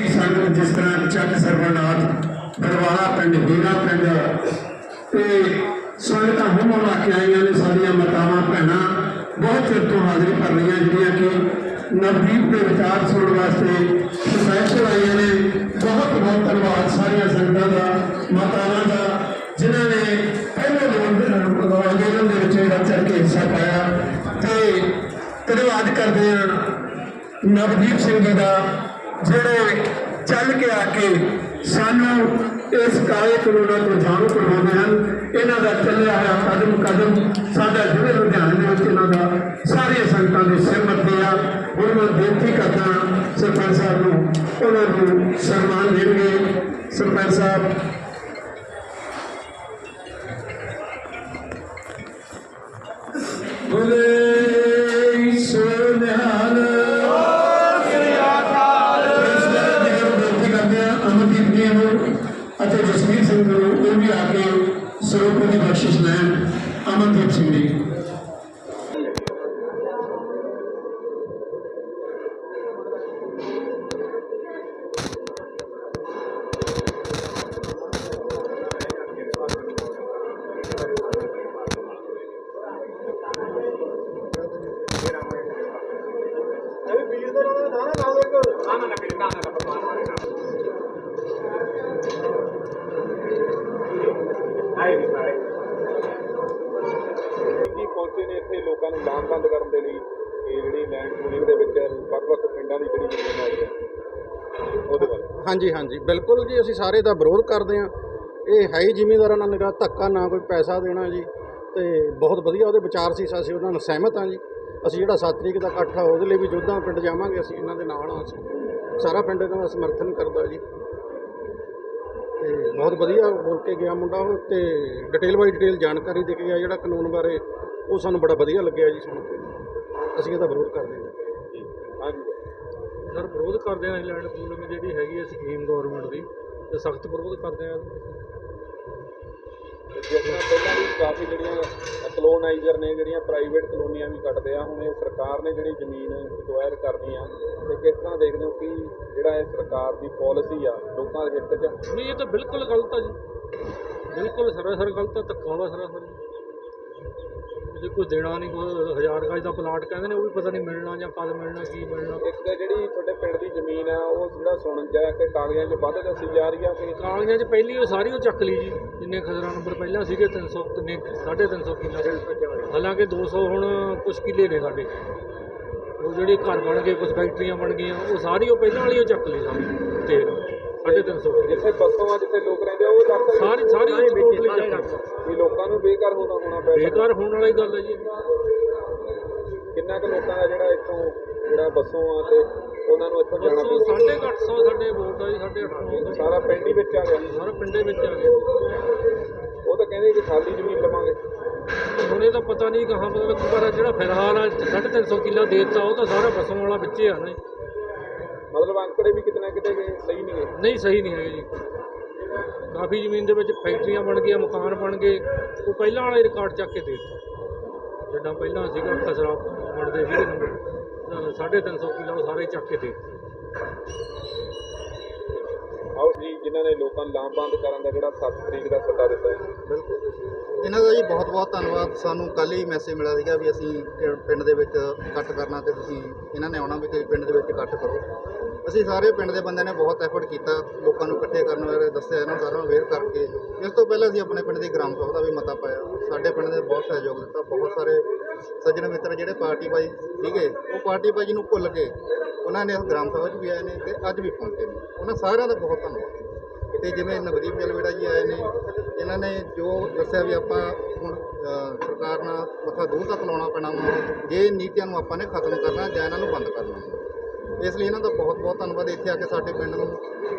ਦੀ ਸੰਗਤ ਜਿਸ ਤਰ੍ਹਾਂ ਚੱਕ ਸਰਵਨਾਥ, ਬਰਵਾਲਾ ਪਿੰਡ ਹੀਰਾ ਪਿੰਡ। ਤੇ ਸੰਗਤਾਂ ਹੁਣ ਲਾ ਕੇ ਆਈਆਂ ਨੇ, ਸਾਡੀਆਂ ਮਾਤਾਵਾਂ, ਭੈਣਾਂ। ਬਹੁਤ ਚਿਰ ਤੋਂ ਹਾਜ਼ਰੀ ਭਰ ਰਹੀਆਂ, ਜਿਹੜੀਆਂ ਕਿ ਨਵਦੀਪ ਦੇ ਵਿਚਾਰ ਸੁਣਨ ਵਾਸਤੇ ਸਪੈਸ਼ਲ ਆਈਆਂ ਨੇ। ਬਹੁਤ ਬਹੁਤ ਧੰਨਵਾਦ ਸਾਰੀਆਂ ਸੰਗਤਾਂ ਦਾ, ਮਾਤਾਵਾਂ ਦਾ, ਜਿਨ੍ਹਾਂ ਨੇ ਪਹਿਲੇ ਲੋਕ ਅੰਦੋਲਨ ਦੇ ਵਿੱਚ ਜਿਹੜਾ ਚੜ ਕੇ ਹਿੱਸਾ ਪਾਇਆ। ਤੇ ਧੰਨਵਾਦ ਕਰਦੇ ਹਾਂ ਨਵਦੀਪ ਸਿੰਘ ਜੀ ਦਾ, ਜਿਹੜੇ ਕੇ ਆ ਕੇ ਸਾਨੂੰ ਇਸ ਕਾਲੇ ਕਾਨੂੰਨਾਂ ਤੋਂ ਜਾਣੂ ਕਰਵਾਉਂਦੇ ਹਨ। ਇਹਨਾਂ ਦਾ ਚੱਲਿਆ ਹੋਇਆ ਕਦਮ ਕਦਮ ਸਾਡਾ ਜਿਹੜੇ ਲੁਧਿਆਣੇ ਦੇ ਵਿੱਚ ਇਹਨਾਂ ਦਾ ਸਾਰੀਆਂ ਸੰਗਤਾਂ ਦੇ ਸਿਰ ਮੱਥੇ ਆ। ਹੁਣ ਮੈਂ ਬੇਨਤੀ ਕਰਦਾ ਸਰਪੰਚ ਸਾਹਿਬ ਨੂੰ, ਉਹਨਾਂ ਨੂੰ ਸਨਮਾਨ ਦੇਣਗੇ। ਸਰਪੰਚ ਸਾਹਿਬ। ਬੋਲੇ। ਜੀ ਪਹੁੰਚੇ ਨੇ ਇੱਥੇ ਲੋਕਾਂ ਨੂੰ ਲਾਮਬੰਦ ਕਰਨ ਦੇ ਲਈ। ਇਹ ਜਿਹੜੀ ਲੈਂਡ ਪੂਲਿੰਗ ਦੇ ਵਿੱਚ ਵੱਖ-ਵੱਖ ਪਿੰਡਾਂ ਦੀ ਜਿਹੜੀ ਜ਼ਮੀਨ ਆਈ ਹੈ, ਉਹਦੇ ਬਾਰੇ। ਹਾਂਜੀ ਹਾਂਜੀ। ਬਿਲਕੁਲ ਜੀ, ਅਸੀਂ ਸਾਰੇ ਦਾ ਵਿਰੋਧ ਕਰਦੇ ਹਾਂ। ਇਹ ਹੈ ਹੀ ਜ਼ਿਮੀਂਦਾਰਾਂ ਨਾਲ ਨਿਰਾ ਧੱਕਾ, ਨਾ ਕੋਈ ਪੈਸਾ ਦੇਣਾ ਜੀ। ਤੇ ਬਹੁਤ ਵਧੀਆ ਉਹਦੇ ਵਿਚਾਰ ਸੀ, ਅਸੀਂ ਉਹਨਾਂ ਨਾਲ ਸਹਿਮਤ ਹਾਂ ਜੀ। ਅਸੀਂ ਜਿਹੜਾ 7 ਤਰੀਕ ਦਾ ਇਕੱਠ ਆ, ਉਹਦੇ ਲਈ ਵੀ ਜੋਧਾ ਪਿੰਡ ਜਾਵਾਂਗੇ ਅਸੀਂ, ਇਹਨਾਂ ਦੇ ਨਾਲ ਹਾਂ ਅਸੀਂ। ਸਾਰਾ ਪਿੰਡ ਇਹਨਾਂ ਦਾ ਸਮਰਥਨ ਕਰਦਾ ਜੀ। ਤੇ ਬਹੁਤ ਵਧੀਆ ਬੋਲ ਕੇ ਗਿਆ ਮੁੰਡਾ ਉਹ, ਤੇ ਡਿਟੇਲ ਬਾਈ ਡਿਟੇਲ ਜਾਣਕਾਰੀ ਦੇ ਕੇ ਗਿਆ ਜਿਹੜਾ ਕਾਨੂੰਨ ਬਾਰੇ, ਉਹ ਸਾਨੂੰ ਬੜਾ ਵਧੀਆ ਲੱਗਿਆ ਜੀ ਸੁਣ ਕੇ। ਅਸੀਂ ਇਹਦਾ ਵਿਰੋਧ ਕਰਦੇ ਹਾਂ। ਹਾਂਜੀ। ਸਰ, ਵਿਰੋਧ ਕਰਦੇ ਹਾਂ ਲੈਂਡ ਪੂਲਿੰਗ ਜਿਹੜੀ ਹੈਗੀ ਹੈ ਸਕੀਮ ਗਵਰਨਮੈਂਟ ਦੀ, ਤੇ ਸਖਤ ਵਿਰੋਧ ਕਰਦੇ ਹਾਂ। ਜਿਸ ਤਰ੍ਹਾਂ ਪਹਿਲਾਂ ਵੀ ਕਾਫੀ ਜਿਹੜੀਆਂ ਕਲੋਨਾਈਜ਼ਰ ਨੇ, ਜਿਹੜੀਆਂ ਪ੍ਰਾਈਵੇਟ ਕਲੋਨੀਆਂ ਵੀ ਕੱਟਦੇ ਆ, ਹੁਣ ਇਹ ਸਰਕਾਰ ਨੇ ਜਿਹੜੀ ਜ਼ਮੀਨ ਐਕਵਾਇਰ ਕਰਨੀ ਆ, ਤੇ ਕਿਸ ਤਰ੍ਹਾਂ ਦੇਖਦੇ ਹੋ ਕਿ ਜਿਹੜਾ ਇਹ ਸਰਕਾਰ ਦੀ ਪਾਲਿਸੀ ਆ ਲੋਕਾਂ ਦੇ ਹਿੱਤ 'ਚ? ਨਹੀਂ, ਇਹ ਤਾਂ ਬਿਲਕੁਲ ਗਲਤ ਆ ਜੀ। ਬਿਲਕੁਲ ਸਰਾਸਰ ਗਲਤ ਆ, ਧੱਕਾ ਵਾ ਸਰਾਸਰ ਜੇ ਕੋਈ ਦੇਣਾ ਨਹੀਂ ਕੋਈ ਹਜ਼ਾਰ ਗਜ ਦਾ ਪਲਾਟ ਕਹਿੰਦੇ ਨੇ ਉਹ ਵੀ ਪਤਾ ਨਹੀਂ ਮਿਲਣਾ ਜਾਂ ਕਦ ਮਿਲਣਾ ਕੀ ਮਿਲਣਾ। ਇੱਕ ਜਿਹੜੀ ਤੁਹਾਡੇ ਪਿੰਡ ਦੀ ਜ਼ਮੀਨ ਆ ਉਹ ਜਿਹੜਾ ਸੁਣਨ ਜਾ ਕੇ ਕਾਗਜ਼ਾਂ 'ਚ ਵੱਧ ਦੱਸੀ ਜਾ ਰਹੀ ਆ ਕਿ ਕਾਗਜ਼ਾਂ 'ਚ ਪਹਿਲੀ ਉਹ ਸਾਰੀ ਉਹ ਚੱਕ ਲਈ ਜੀ ਜਿੰਨੇ ਖਜ਼ਰਾ ਨੰਬਰ ਪਹਿਲਾਂ ਸੀਗੇ 300 ਕਿੰਨੇ 350 ਕਿੱਲਾ। ਹਾਲਾਂਕਿ 200 ਹੁਣ ਕੁਝ ਕਿੱਲੇ ਨੇ ਸਾਡੇ। ਉਹ ਜਿਹੜੇ ਘਰ ਬਣ ਗਏ ਕੁਝ ਫੈਕਟਰੀਆਂ ਬਣ ਗਈਆਂ ਉਹ ਸਾਰੀ ਉਹ ਪਹਿਲਾਂ ਵਾਲੀ ਉਹ ਚੱਕ ਲਈ ਸਾਰੀ ਤੇ 350 ਜਿੱਥੇ ਬੱਸੋਂ ਜਿੱਥੇ ਲੋਕ ਰਹਿੰਦੇ ਆ ਉਹ ਇਲਾਕਾ ਵੀ ਸਾਰੀ ਸਾਰੀ ਉਹ totally ਚੱਕ ਲਈ। ਵੀ ਲੋਕਾਂ ਨੂੰ ਬੇਘਰ ਹੋਣਾ ਹੋਣਾ ਪੈ ਸਕਦਾ। ਬੇਕਾਰ ਹੋਣ ਵਾਲੀ ਗੱਲ ਹੈ ਜੀ। ਕਿੰਨਾ ਕੁ ਲੋਕਾਂ ਦਾ ਜਿਹੜਾ ਇੱਥੋਂ ਜਿਹੜਾ ਬੱਸੋਂ ਆ ਤੇ ਉਹਨਾਂ ਨੂੰ ਇੱਥੋਂ ਜਾਣਾ ਬਸੋਂ ਪਊ ਸਾਢੇ ਕੁ ਅੱਠ ਸੌ ਸਾਡੇ ਵੋਟ ਆ ਜੀ ਸਾਡੇ 800 ਸਾਰਾ ਪਿੰਡ ਹੀ ਵਿੱਚ ਆ ਗਿਆ। ਸਾਰਾ ਪਿੰਡੇ ਵਿੱਚ ਆ ਗਿਆ। ਉਹ ਤਾਂ ਕਹਿੰਦੇ ਕਿ ਖਾਲੀ ਜ਼ਮੀਨ ਲਵਾਂਗੇ। ਹੁਣ ਇਹ ਤਾਂ ਪਤਾ ਨਹੀਂ ਕਹਾਂ ਪਤਾ ਲੱਗੂ ਪਰ ਜਿਹੜਾ ਫਿਲਹਾਲ ਆ 350 ਕਿੱਲਾ ਦੇ ਦਿੱਤਾ ਉਹ ਤਾਂ ਸਾਰਾ ਬਸੋਂ ਵਾਲਾ ਵਿੱਚੇ ਆ ਨਾ। ਮਤਲਬ ਅੰਕੜੇ ਵੀ ਕਿਤੇ ਨਾ ਕਿਤੇ ਗਏ ਸਹੀ ਨਹੀਂ ਗਏ ਨਹੀਂ, ਸਹੀ ਨਹੀਂ ਹੈਗੇ ਜੀ। ਕਾਫੀ ਜ਼ਮੀਨ ਦੇ ਵਿੱਚ ਫੈਕਟਰੀਆਂ ਬਣ ਗਈਆਂ, ਮਕਾਨ ਬਣ ਗਏ। ਉਹ ਪਹਿਲਾਂ ਵਾਲਾ ਹੀ ਰਿਕਾਰਡ ਚੱਕ ਕੇ ਦੇ ਦਿੱਤਾ। ਜਿੱਦਾਂ ਪਹਿਲਾਂ ਸੀਗਾ, ਖਸਰਾ ਬਣਦੇ ਸੀਗੇ। ਨੰਬਰ ਸਾਢੇ ਤਿੰਨ ਸੌ ਕਿੱਲਾ ਉਹ ਸਾਰੇ ਚੱਕ ਕੇ ਦੇ ਦਿੱਤੇ। ਆਓ ਜੀ, ਜਿਨ੍ਹਾਂ ਨੇ ਲੋਕਾਂ ਨੂੰ ਲਾਮਬੰਦ ਕਰਨ ਦਾ ਜਿਹੜਾ 7 ਤਰੀਕ ਦਾ ਸੱਦਾ ਦਿੱਤਾ ਹੈ ਇਹਨਾਂ ਦਾ ਜੀ ਬਹੁਤ ਬਹੁਤ ਧੰਨਵਾਦ। ਸਾਨੂੰ ਕੱਲ ਹੀ ਮੈਸੇਜ ਮਿਲਿਆ ਸੀਗਾ ਵੀ ਅਸੀਂ ਪਿੰਡ ਦੇ ਵਿੱਚ ਇਕੱਠ ਕਰਨਾ ਤੇ ਤੁਸੀਂ ਇਹਨਾਂ ਨੇ ਆਉਣਾ ਵੀ ਤੁਸੀਂ ਪਿੰਡ ਦੇ ਵਿੱਚ ਇਕੱਠ ਕਰੋ। ਅਸੀਂ ਸਾਰੇ ਪਿੰਡ ਦੇ ਬੰਦਿਆਂ ਨੇ ਬਹੁਤ ਐਫਰਟ ਕੀਤਾ, ਲੋਕਾਂ ਨੂੰ ਇਕੱਠੇ ਕਰਨ ਬਾਰੇ ਦੱਸਿਆ, ਇਹਨਾਂ ਨੂੰ ਸਾਰਿਆਂ ਨੂੰ ਅਵੇਅਰ ਕਰਕੇ। ਇਸ ਤੋਂ ਪਹਿਲਾਂ ਅਸੀਂ ਆਪਣੇ ਪਿੰਡ ਦੀ ਗ੍ਰਾਮ ਸਭਾ ਦਾ ਵੀ ਮਤਾ ਪਾਇਆ। ਸਾਡੇ ਪਿੰਡ ਦੇ ਬਹੁਤ ਸਹਿਯੋਗ ਦਿੱਤਾ, ਬਹੁਤ ਸਾਰੇ ਸੱਜਣ ਮਿੱਤਰ ਜਿਹੜੇ ਪਾਰਟੀ ਬਾਈ ਸੀਗੇ, ਉਹ ਪਾਰਟੀ ਬਾਜੀ ਨੂੰ ਭੁੱਲ ਕੇ ਉਹਨਾਂ ਨੇ ਇਸ ਗ੍ਰਾਮ ਸਭਾ 'ਚ ਵੀ ਆਏ ਨੇ ਤੇ ਅੱਜ ਵੀ ਪਹੁੰਚੇ ਨੇ। ਉਹਨਾਂ ਸਾਰਿਆਂ ਦਾ ਬਹੁਤ ਧੰਨਵਾਦ। ਤੇ ਜਿਵੇਂ ਨਵਦੀਪ ਜਲਵੇੜਾ ਜੀ ਆਏ ਨੇ, ਇਹਨਾਂ ਨੇ ਜੋ ਦੱਸਿਆ ਵੀ ਆਪਾਂ ਹੁਣ ਸਰਕਾਰ ਨਾਲ ਮੱਥਾ ਦੂਰ ਤੱਕ ਲਾਉਣਾ ਪੈਣਾ ਵਾ, ਜੇ ਨੀਤੀਆਂ ਨੂੰ ਆਪਾਂ ਨੇ ਖਤਮ ਕਰਨਾ ਜਾਂ ਇਹਨਾਂ ਨੂੰ ਬੰਦ ਕਰਨਾ। ਇਸ ਲਈ ਇਹਨਾਂ ਦਾ ਬਹੁਤ ਬਹੁਤ ਧੰਨਵਾਦ ਇੱਥੇ ਆ ਕੇ ਸਾਡੇ ਪਿੰਡ ਨੂੰ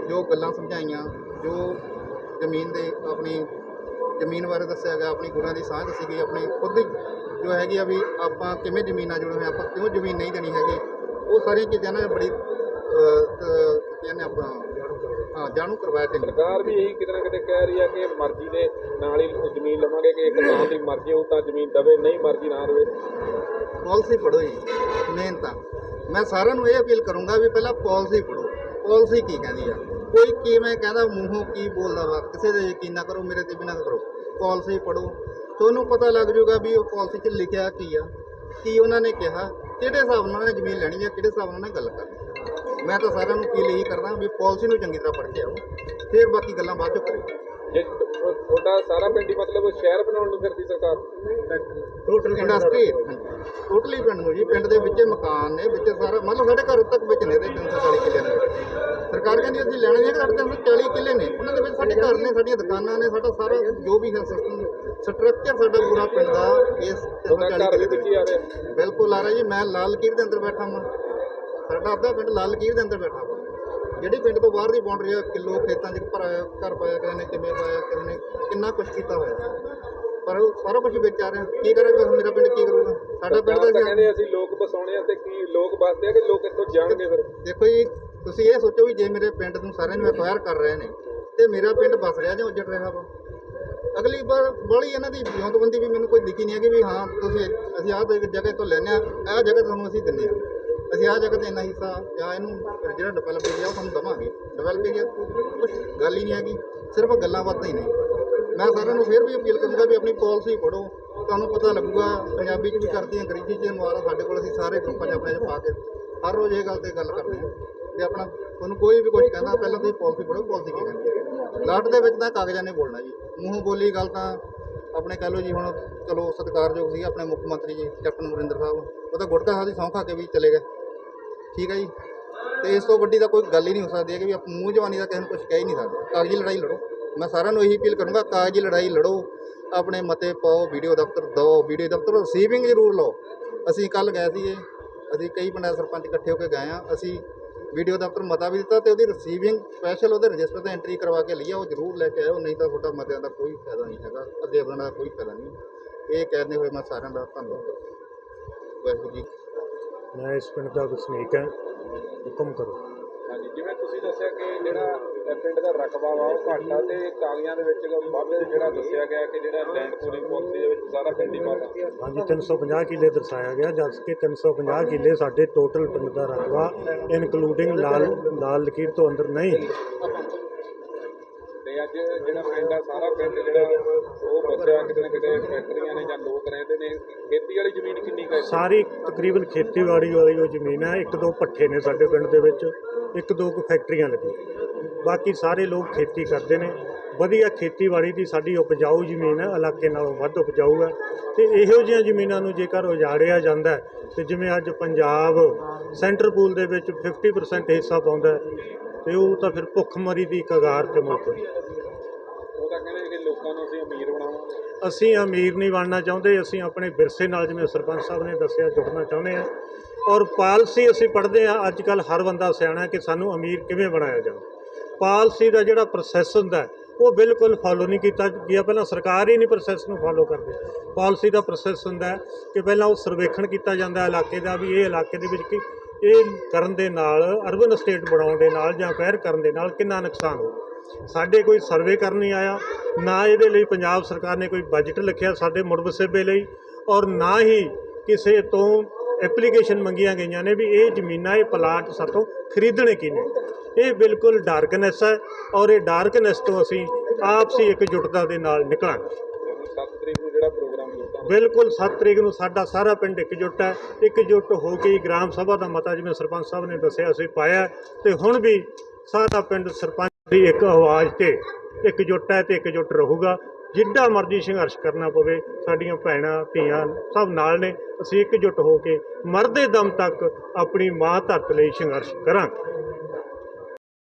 ਜੋ ਗੱਲਾਂ ਸਮਝਾਈਆਂ ਜੋ ਜ਼ਮੀਨ ਦੇ ਆਪਣੀ ਜ਼ਮੀਨ ਬਾਰੇ ਦੱਸਿਆ ਗਿਆ ਆਪਣੀ ਗੁਰਾਂ ਦੀ ਸਾਂਝ ਦੱਸੀ ਗਈ ਆਪਣੀ ਖੁਦ ਦੀ ਜੋ ਹੈਗੀ ਆ ਵੀ ਆਪਾਂ ਕਿਵੇਂ ਜ਼ਮੀਨਾਂ ਜੁੜੇ ਹੋਏ ਆਪਾਂ ਕਿਉਂ ਜ਼ਮੀਨ ਨਹੀਂ ਦੇਣੀ ਹੈਗੀ ਉਹ ਸਾਰੀਆਂ ਚੀਜ਼ਾਂ ਨੇ ਬੜੀ ਤ- ਕਹਿੰਦੇ ਆਪਾਂ ਹਾਂ ਜਾਣੂ ਕਰਵਾਇਆ ਚੰਗਾ ਸਰਕਾਰ ਵੀ ਇਹੀ ਕਿਤੇ ਨਾ ਕਿਤੇ ਕਹਿ ਰਹੀ ਆ ਕਿ ਮਰਜ਼ੀ ਦੇ ਨਾਲ ਹੀ ਜ਼ਮੀਨ ਲਵਾਂਗੇ ਕਿ ਇੱਕ ਥਾਂ ਦੀ ਮਰਜ਼ੀ ਹੋਊ ਤਾਂ ਜ਼ਮੀਨ ਦਵੇ ਨਹੀਂ ਮਰਜ਼ੀ ਨਾ ਦੇਵੇ ਪਾਲਿਸੀ ਪੜ੍ਹੋ ਜੀ। ਮਿਹਨਤਾਂ। ਮੈਂ ਸਾਰਿਆਂ ਨੂੰ ਇਹ ਅਪੀਲ ਕਰੂੰਗਾ ਵੀ ਪਹਿਲਾਂ ਪਾਲਿਸੀ ਪੜ੍ਹੋ। ਪਾਲਿਸੀ ਕੀ ਕਹਿੰਦੀ ਆ? ਕੋਈ ਕਿਵੇਂ ਕਹਿੰਦਾ, ਮੂੰਹੋਂ ਕੀ ਬੋਲਦਾ ਵਾ? ਕਿਸੇ ਦੇ ਯਕੀਨ ਨਾ ਕਰੋ, ਮੇਰੇ ਤੇ ਵੀ ਨਾ ਕਰੋ। ਪਾਲਿਸੀ ਪੜੋ ਤੁਹਾਨੂੰ ਪਤਾ ਲੱਗ ਜਾਊਗਾ ਵੀ ਉਹ ਪਾਲਿਸੀ 'ਚ ਲਿਖਿਆ ਕੀ ਆ, ਕੀ ਉਹਨਾਂ ਨੇ ਕਿਹਾ, ਕਿਹੜੇ ਹਿਸਾਬ ਨਾਲ ਉਹਨੇ ਜ਼ਮੀਨ ਲੈਣੀ ਆ, ਕਿਹੜੇ ਹਿਸਾਬ ਨਾਲ ਉਹਨੇ ਗੱਲ ਕਰਨੀ ਮੈਂ ਤਾਂ ਸਾਰਿਆਂ ਨੂੰ ਅਪੀਲ ਇਹੀ ਕਰਦਾ ਵੀ ਪਾਲਿਸੀ ਨੂੰ ਚੰਗੀ ਤਰ੍ਹਾਂ ਪੜ੍ਹ ਕੇ ਆਓ, ਫਿਰ ਬਾਕੀ ਗੱਲਾਂ ਬਾਅਦ ਚੋਂ ਕਰਿਓ ਜੇ ਤੁਹਾਡਾ ਸਾਰਾ ਪਿੰਡ ਹੀ ਮਤਲਬ ਸ਼ਹਿਰ ਬਣਾਉਣ ਨੂੰ ਫਿਰਦੀ ਸਰਕਾਰ? ਟੋਟਲ ਇੰਡਸਟਰੀ ਟੋਟਲੀ ਪਿੰਡ ਨੂੰ ਜੀ। ਪਿੰਡ ਦੇ ਵਿੱਚ ਮਕਾਨ ਨੇ ਵਿੱਚ ਸਾਰਾ ਮਤਲਬ ਸਾਡੇ ਘਰ ਤੱਕ ਵਿੱਚ ਨੇ ਦੇ 340 ਕਿੱਲੇ ਨੇ। ਸਰਕਾਰ ਕਹਿੰਦੀ ਅਸੀਂ ਲੈਣੇ ਨੇ ਸਾਡੇ 340 ਕਿੱਲੇ ਨੇ। ਉਹਨਾਂ ਦੇ ਵਿੱਚ ਸਾਡੇ ਘਰ ਨੇ ਸਾਡੀਆਂ ਦੁਕਾਨਾਂ ਨੇ ਸਾਡਾ ਸਾਰਾ ਜੋ ਵੀ ਹੈ ਸਿਸਟਮ ਸਟਰਕਚਰ ਸਾਡਾ ਪੂਰਾ ਪਿੰਡ ਦਾ ਇਸ ਤੁਹਾਡਾ 340 ਘਰ ਵੀ ਕਿੱਲੇ ਵਿੱਚ ਹੀ ਆ ਰਿਹਾ। ਬਿਲਕੁਲ ਆ ਰਿਹਾ ਜੀ। ਮੈਂ ਲਾਲ ਲਕੀਰ ਦੇ ਅੰਦਰ ਬੈਠਾ ਹਾਂ ਸਾਡਾ ਅੱਧਾ ਪਿੰਡ ਲਾਲ ਲਕੀਰ ਦੇ ਅੰਦਰ ਬੈਠਾ ਜਿਹੜੀ ਪਿੰਡ ਤੋਂ ਬਾਹਰ ਦੀ ਬਾਉਂਡਰੀ ਆ ਕਿਲੋ ਖੇਤਾਂ 'ਚ ਭਰਾਇਆ ਘਰ ਪਾਇਆ ਕਿਸੇ ਨੇ ਕਿਵੇਂ ਪਾਇਆ ਕਿਸੇ ਨੇ ਕਿੰਨਾ ਕੁਝ ਕੀਤਾ ਹੋਇਆ। ਪਰ ਉਹ ਸਾਰਾ ਕੁਝ ਵਿੱਚ ਆ ਰਿਹਾ। ਕੀ ਕਰੇਗਾ ਮੇਰਾ ਪਿੰਡ ਕੀ ਕਰੂਗਾ? ਸਾਡਾ ਪਿੰਡ ਤਾਂ ਕਹਿੰਦੇ ਅਸੀਂ ਲੋਕ ਬਸਾਉਣੇ ਆ ਤੇ ਕੀ ਲੋਕ ਬਸਦੇ ਆ ਕਿ ਲੋਕ ਇੱਥੋਂ ਜਾਣਗੇ ਫਿਰ? ਦੇਖੋ ਜੀ ਤੁਸੀਂ ਇਹ ਸੋਚੋ ਵੀ ਜੇ ਮੇਰੇ ਪਿੰਡ ਨੂੰ ਸਾਰਿਆਂ ਨੂੰ ਐਕਵਾਇਰ ਕਰ ਰਹੇ ਨੇ ਤੇ ਮੇਰਾ ਪਿੰਡ ਬਸ ਰਿਹਾ ਜਾਂ ਉੱਜੜ ਰਿਹਾ ਵਾ। ਅਗਲੀ ਵਾਰ ਬੜੀ ਇਹਨਾਂ ਦੀ ਵਿਉਂਤਬੰਦੀ ਵੀ ਮੈਨੂੰ ਕੋਈ ਦਿਖੀ ਨਹੀਂ ਹੈ ਕਿ ਵੀ ਹਾਂ ਤੁਸੀਂ ਅਸੀਂ ਆਹ ਜਗ੍ਹਾ ਤੋਂ ਲੈਨੇ ਆ ਆਹ ਜਗ੍ਹਾ ਤੁਹਾਨੂੰ ਅਸੀਂ ਦਿੰਨੇ ਆ। ਅਸੀਂ ਆਹ ਜਗ੍ਹਾ ਤੇ ਇੰਨਾ ਹਿੱਸਾ ਜਾਂ ਇਹਨੂੰ ਜਿਹੜਾ ਡਿਵੈਲਪ ਏਰੀਆ ਉਹ ਤੁਹਾਨੂੰ ਦਵਾਂਗੇ। ਡਿਵੈਲਪ ਏਰੀਆ ਕੁਝ ਗੱਲ ਹੀ ਨਹੀਂ ਹੈਗੀ, ਸਿਰਫ ਗੱਲਾਂ ਬਾਤਾਂ ਹੀ ਨੇ। ਮੈਂ ਸਾਰਿਆਂ ਨੂੰ ਫਿਰ ਵੀ ਅਪੀਲ ਕਰੂੰਗਾ ਵੀ ਆਪਣੀ ਪਾਲਿਸੀ ਪੜ੍ਹੋ। ਤੁਹਾਨੂੰ ਪਤਾ ਲੱਗੂਗਾ, ਪੰਜਾਬੀ 'ਚ ਵੀ ਕਰਦੀ ਅੰਗਰੇਜ਼ੀ 'ਚ ਅਨੁਵਾਦ ਆ, ਸਾਡੇ ਕੋਲ ਅਸੀਂ ਸਾਰੇ ਗਰੁੱਪਾਂ 'ਚ ਆਪਣੇ 'ਚ ਪਾ ਕੇ ਹਰ ਰੋਜ਼ ਇਹ ਗੱਲ ਤੇ ਗੱਲ ਕਰਦੇ ਹਾਂ ਵੀ ਆਪਣਾ ਤੁਹਾਨੂੰ ਕੋਈ ਵੀ ਕੁਝ ਕਹਿੰਦਾ, ਪਹਿਲਾਂ ਤੁਸੀਂ ਪਾਲਿਸੀ ਪੜ੍ਹੋ ਪਾਲਿਸੀ ਕੀ ਕਹਿੰਦੀ ਲਾਟ ਦੇ ਵਿੱਚ ਤਾਂ ਕਾਗਜ਼ਾਂ ਨੇ ਬੋਲਣਾ ਜੀ। ਮੂੰਹੋਂ ਬੋਲੀ ਗੱਲ ਤਾਂ ਆਪਣੇ ਕਹਿ ਲਓ ਜੀ ਹੁਣ ਚਲੋ ਸਤਿਕਾਰਯੋਗ ਸੀ ਆਪਣੇ ਮੁੱਖ ਮੰਤਰੀ ਜੀ, ਕੈਪਟਨ ਅਮਰਿੰਦਰ ਸਾਹਿਬ। ਉਹ ਤਾਂ ਗੁਟਕਾ ਸਾਹਿਬ ਦੀ ਸਹੁੰ ਖਾ ਕੇ ਵੀ ਚਲੇ ਗਏ। ਠੀਕ ਹੈ ਜੀ? ਤੇ ਇਸ ਤੋਂ ਵੱਡੀ ਤਾਂ ਕੋਈ ਗੱਲ ਹੀ ਨਹੀਂ ਹੋ ਸਕਦੀ ਹੈ ਕਿ ਵੀ ਆਪ ਮੂੰਹ ਜਵਾਨੀ ਦਾ ਕਿਸੇ ਨੂੰ ਕੁਝ ਕਹਿ ਹੀ ਨਹੀਂ ਸਕਦੇ। ਕਾਗਜ਼ੀ ਲੜਾਈ ਲੜੋ। ਮੈਂ ਸਾਰਿਆਂ ਨੂੰ ਇਹੀ ਅਪੀਲ ਕਰੂੰਗਾ, ਕਾਗਜ਼ੀ ਲੜਾਈ ਲੜੋ। ਆਪਣੇ ਮਤੇ ਪਾਓ, ਵੀਡੀਓ ਦਫ਼ਤਰ ਦਿਓ ਵੀਡੀਓ ਦਫ਼ਤਰ ਰਿਸੀਵਿੰਗ ਜ਼ਰੂਰ ਲਓ। ਅਸੀਂ ਕੱਲ ਗਏ ਸੀਗੇ, ਅਸੀਂ ਕਈ ਪਿੰਡਾਂ ਸਰਪੰਚ ਇਕੱਠੇ ਹੋ ਕੇ ਗਏ ਆ, ਅਸੀਂ ਵੀਡੀਓ ਦਫ਼ਤਰ ਮਤਾ ਵੀ ਦਿੱਤਾ ਤੇ ਉਹਦੀ ਰਸੀਵਿੰਗ ਸਪੈਸ਼ਲ ਉਹਦੇ ਰਜਿਸਟਰ ਤੇ ਐਂਟਰੀ ਕਰਵਾ ਕੇ ਲਈ ਆ ਉਹ ਜ਼ਰੂਰ ਲੈ ਕੇ ਆਇਓ, ਨਹੀਂ ਤਾਂ ਤੁਹਾਡਾ ਮਤਿਆਂ ਦਾ ਕੋਈ ਫਾਇਦਾ ਨਹੀਂ ਹੈਗਾ, ਅੱਗੇ ਵਧਣ ਦਾ ਕੋਈ ਫਾਇਦਾ ਨਹੀਂ। ਇਹ ਕਹਿੰਦੇ ਹੋਏ ਮੈਂ ਸਾਰਿਆਂ ਦਾ ਧੰਨਵਾਦ ਕਰਦਾ। ਵਾਹਿਗੁਰੂ ਜੀ ਮੈਂ ਇਸ ਪਿੰਡ ਦਾ ਵਸਨੀਕ ਹਾਂ। ਹੁਕਮ ਕਰੋ। ਹਾਂਜੀ ਜਿਵੇਂ ਤੁਸੀਂ ਦੱਸਿਆ ਕਿ ਜਿਹੜਾ ਪਿੰਡ ਦਾ ਰਕਬਾ ਵਾ ਉਹ ਘੱਟ ਤੇ ਕਾਗਜ਼ਾਂ ਦੇ ਵਿੱਚ ਵੱਧ ਜਿਹੜਾ ਦੱਸਿਆ ਗਿਆ ਕਿ ਜਿਹੜਾ ਲੈਂਡ ਪੂਲਿੰਗ ਪਾਲਿਸੀ ਦੇ ਵਿੱਚ ਸਾਰਾ ਪਿੰਡ ਹੀ ਮਾਰਦਾ ਹਾਂਜੀ 350 ਕਿੱਲੇ ਦਰਸਾਇਆ ਗਿਆ ਜਦ ਕਿ 350 ਕਿੱਲੇ ਸਾਡੇ ਟੋਟਲ ਪਿੰਡ ਦਾ ਰਕਬਾ ਇਨਕਲੂਡਿੰਗ ਲਾਲ ਲਾਲ ਲਕੀਰ ਤੋਂ ਅੰਦਰ ਨਹੀਂ ਅੱਜ ਜਿਹੜਾ ਪਿੰਡ ਆ ਸਾਰਾ ਪਿੰਡ ਜਿਹੜਾ ਉਹ ਬਸਿਆ ਕਿਤੇ ਨਾ ਕਿਤੇ ਫੈਕਟਰੀਆਂ ਨੇ ਜਾਂ ਲੋਕ ਰਹਿੰਦੇ ਨੇ ਖੇਤੀ ਵਾਲੀ ਜ਼ਮੀਨ ਕਿੰਨੀ ਕੁ ਹੈ? ਸਾਰੀ ਤਕਰੀਬਨ ਖੇਤੀਬਾੜੀ ਵਾਲੀ ਉਹ ਜ਼ਮੀਨ ਹੈ ਇੱਕ ਦੋ ਪੱਠੇ ਨੇ ਸਾਡੇ ਪਿੰਡ ਦੇ ਵਿੱਚ ਇੱਕ ਦੋ ਕੁ ਫੈਕਟਰੀਆਂ ਲੱਗੀਆਂ। ਬਾਕੀ ਸਾਰੇ ਲੋਕ ਖੇਤੀ ਕਰਦੇ ਨੇ। ਵਧੀਆ ਖੇਤੀਬਾੜੀ ਦੀ ਸਾਡੀ ਉਪਜਾਊ ਜ਼ਮੀਨ ਹੈ ਇਲਾਕੇ ਨਾਲੋਂ ਵੱਧ ਉਪਜਾਊ ਹੈ। ਤੇ ਇਹੋ ਜਿਹੀਆਂ ਜ਼ਮੀਨਾਂ ਨੂੰ ਜੇਕਰ ਉਜਾੜਿਆ ਜਾਂਦਾ ਹੈ, ਤੇ ਜਿਵੇਂ ਅੱਜ ਪੰਜਾਬ ਸੈਂਟਰ ਪੂਲ ਦੇ ਵਿੱਚ 50% ਹਿੱਸਾ ਪਾਉਂਦਾ ਹੈ, ਤੇ ਉਹ ਤਾਂ ਫਿਰ ਭੁੱਖਮਰੀ ਦੀ ਕਗਾਰ ਤੇ ਮੁੱਕ ਤਾਂ ਕਹਿੰਦੇ ਕਿ ਲੋਕਾਂ ਨੂੰ ਅਸੀਂ ਅਮੀਰ ਬਣਾਵਾਂਗੇ ਅਸੀਂ ਅਮੀਰ ਨਹੀਂ ਬਣਨਾ ਚਾਹੁੰਦੇ, ਅਸੀਂ ਆਪਣੇ ਵਿਰਸੇ ਨਾਲ ਜਿਵੇਂ ਸਰਪੰਚ ਸਾਹਿਬ ਨੇ ਦੱਸਿਆ, ਜੁੜਨਾ ਚਾਹੁੰਦੇ ਹਾਂ। ਔਰ ਪਾਲਸੀ ਅਸੀਂ ਪੜ੍ਹਦੇ ਹਾਂ ਅੱਜ ਕੱਲ ਹਰ ਬੰਦਾ ਸਿਆਣਾ ਕਿ ਸਾਨੂੰ ਅਮੀਰ ਕਿਵੇਂ ਬਣਾਇਆ ਜਾਵੇ। ਪਾਲਿਸੀ ਦਾ ਜਿਹੜਾ ਪ੍ਰੋਸੈਸ ਹੁੰਦਾ ਉਹ ਬਿਲਕੁਲ ਫਾਲੋ ਨਹੀਂ ਕੀਤਾ ਗਿਆ। ਪਹਿਲਾਂ ਸਰਕਾਰ ਹੀ ਨਹੀਂ ਪ੍ਰੋਸੈਸ ਨੂੰ ਫਾਲੋ ਕਰਦੀ। ਪਾਲਿਸੀ ਦਾ ਪ੍ਰੋਸੈਸ ਹੁੰਦਾ ਕਿ ਪਹਿਲਾਂ ਉਹ ਸਰਵੇਖਣ ਕੀਤਾ ਜਾਂਦਾ ਇਲਾਕੇ ਦਾ ਵੀ, ਇਹ ਇਲਾਕੇ ਦੇ ਵਿੱਚ ਕੀ ਇਹ ਕਰਨ ਦੇ ਨਾਲ ਅਰਬਨ ਸਟੇਟ ਬਣਾਉਣ ਦੇ ਨਾਲ ਜਾਂ ਫੈਰ ਕਰਨ ਦੇ ਨਾਲ ਕਿੰਨਾ ਨੁਕਸਾਨ ਹੋਊ? ਸਾਡੇ ਕੋਈ ਸਰਵੇ ਕਰਨ ਨਹੀਂ ਆਇਆ, ਨਾ ਇਹਦੇ ਲਈ ਪੰਜਾਬ ਸਰਕਾਰ ਨੇ ਕੋਈ ਬਜਟ ਲਿਖਿਆ ਸਾਡੇ ਮੁੜ ਵਸੇਬੇ ਲਈ ਔਰ ਨਾ ਹੀ ਕਿਸੇ ਤੋਂ ਐਪਲੀਕੇਸ਼ਨ ਮੰਗੀਆਂ ਗਈਆਂ ਨੇ ਵੀ ਇਹ ਜ਼ਮੀਨਾਂ, ਇਹ ਪਲਾਟ ਸਾਤੋਂ ਖਰੀਦਣੇ ਕਿਨੇ ਇਹ ਬਿਲਕੁਲ ਡਾਰਕਨੈਸ ਹੈ ਔਰ ਇਹ ਡਾਰਕਨੈਸ ਤੋਂ ਅਸੀਂ ਆਪਸੀ ਇਕਜੁੱਟਤਾ ਦੇ ਨਾਲ ਨਿਕਲਾਂਗੇ। ਬਿਲਕੁਲ 7 ਤਰੀਕ ਨੂੰ ਸਾਡਾ ਸਾਰਾ ਪਿੰਡ ਇਕਜੁੱਟ ਹੈ। ਇਕਜੁੱਟ ਹੋ ਕੇ ਗ੍ਰਾਮ ਸਭਾ ਦਾ ਮਤਾ ਜਿਵੇਂ ਸਰਪੰਚ ਸਾਹਿਬ ਨੇ ਦੱਸਿਆ, ਅਸੀਂ ਪਾਇਆ ਤੇ ਹੁਣ ਵੀ ਸਾਰਾ ਪਿੰਡ ਸਰਪੰਚ ਦੀ ਇੱਕ ਆਵਾਜ਼ ਤੇ ਇਕਜੁੱਟ ਹੈ ਤੇ ਇਕਜੁੱਟ ਰਹੂਗਾ। ਜਿੱਡਾ ਮਰਜ਼ੀ ਸੰਘਰਸ਼ ਕਰਨਾ ਪਵੇ, ਸਾਡੀਆਂ ਭੈਣਾਂ, ਧੀਆਂ ਸਭ ਨਾਲ ਨੇ। ਅਸੀਂ ਇਕਜੁੱਟ ਹੋ ਕੇ ਮਰਦੇ ਦਮ ਤੱਕ ਆਪਣੀ ਮਾਂ ਧਰਤ ਲਈ ਸੰਘਰਸ਼ ਕਰਾਂਗੇ।